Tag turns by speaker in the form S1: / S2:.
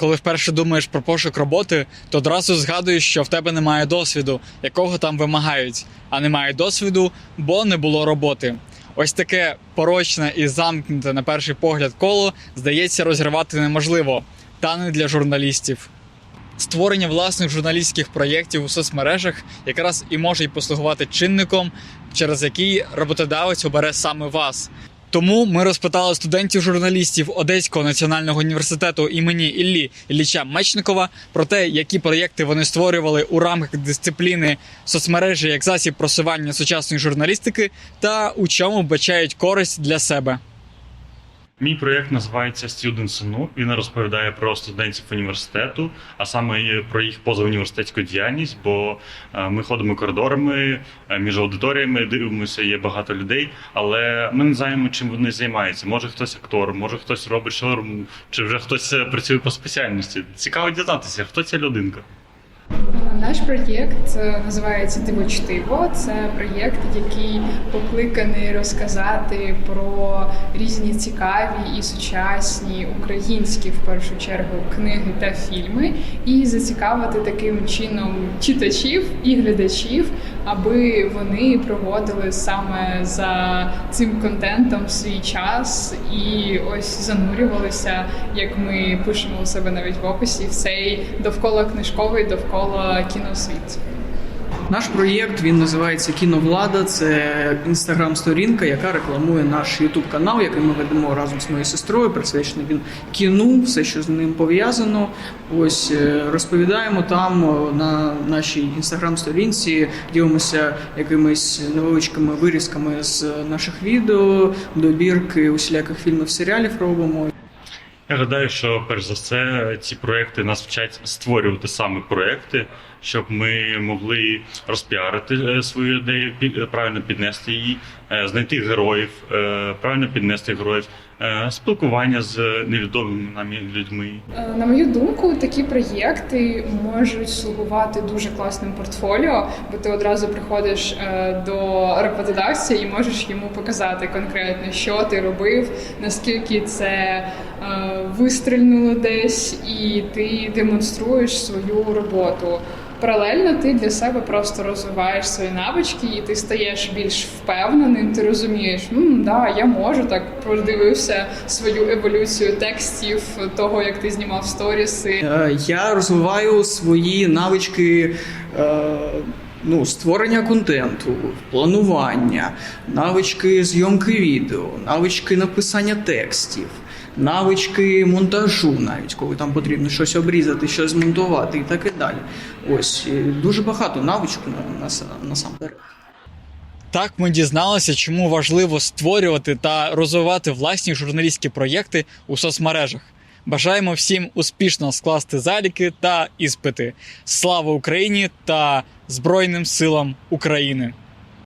S1: Коли вперше думаєш про пошук роботи, то одразу згадуєш, що в тебе немає досвіду, якого там вимагають, а немає досвіду, бо не було роботи. Ось таке порочне і замкнуте на перший погляд коло здається розірвати неможливо, та не для журналістів. Створення власних журналістських проєктів у соцмережах якраз і може й послугувати чинником, через який роботодавець обере саме вас. Тому ми розпитали студентів-журналістів Одеського національного університету імені Іллі Ілліча Мечникова про те, які проєкти вони створювали у рамках дисципліни соцмережі як засіб просування сучасної журналістики, та у чому вбачають користь для себе.
S2: Мій проєкт називається Student SNU. Він розповідає про студентів університету, а саме про їх позауніверситетську діяльність, бо е, ми ходимо коридорами е, між аудиторіями, дивимося, є багато людей, але ми не знаємо, чим вони займаються. Може хтось актор, може хтось робить шаурму, чи вже хтось е, працює по спеціальності. Цікаво дізнатися, хто ця людинка.
S3: Наш проєкт називається Диво чтиво. Це проєкт, який покликаний розказати про різні цікаві і сучасні українські в першу чергу книги та фільми, і зацікавити таким чином читачів і глядачів, аби вони проводили саме за цим контентом свій час і ось занурювалися, як ми пишемо у себе навіть в описі, в цей довкола книжковий, довкола кіносвіт.
S4: Наш проєкт він називається Кіновлада. Це інстаграм-сторінка, яка рекламує наш ютуб канал, який ми ведемо разом з моєю сестрою. Присвячений він кіну, все, що з ним пов'язано. Ось е, розповідаємо там на нашій інстаграм-сторінці, ділимося якимись невеличкими вирізками з наших відео, добірки усіляких фільмів, серіалів робимо.
S2: Я гадаю, що перш за все ці проекти нас вчать створювати саме проекти, щоб ми могли розпіарити е, свою ідею, правильно піднести її, знайти героїв, е, правильно піднести героїв, е, спілкування з невідомими нам людьми.
S3: Е, На мою думку, такі проєкти можуть слугувати дуже класним портфоліо, бо ти одразу приходиш е, до роботодавця і можеш йому показати конкретно, що ти робив, наскільки це е, вистрільнуло десь, і ти демонструєш свою роботу. Паралельно ти для себе просто розвиваєш свої навички, і ти стаєш більш впевненим. Ти розумієш, ну да, я можу так продивився свою еволюцію текстів того, як ти знімав сторіси.
S4: Е, Я розвиваю свої навички е, ну, створення контенту, планування, навички зйомки відео, навички написання текстів, навички монтажу, навіть коли там потрібно щось обрізати, щось змонтувати і так і далі. Ось дуже багато навичок на- нас- насамперед.
S1: Так ми дізналися, чому важливо створювати та розвивати власні журналістські проєкти у соцмережах. Бажаємо всім успішно скласти заліки та іспити. Слава Україні та Збройним силам України!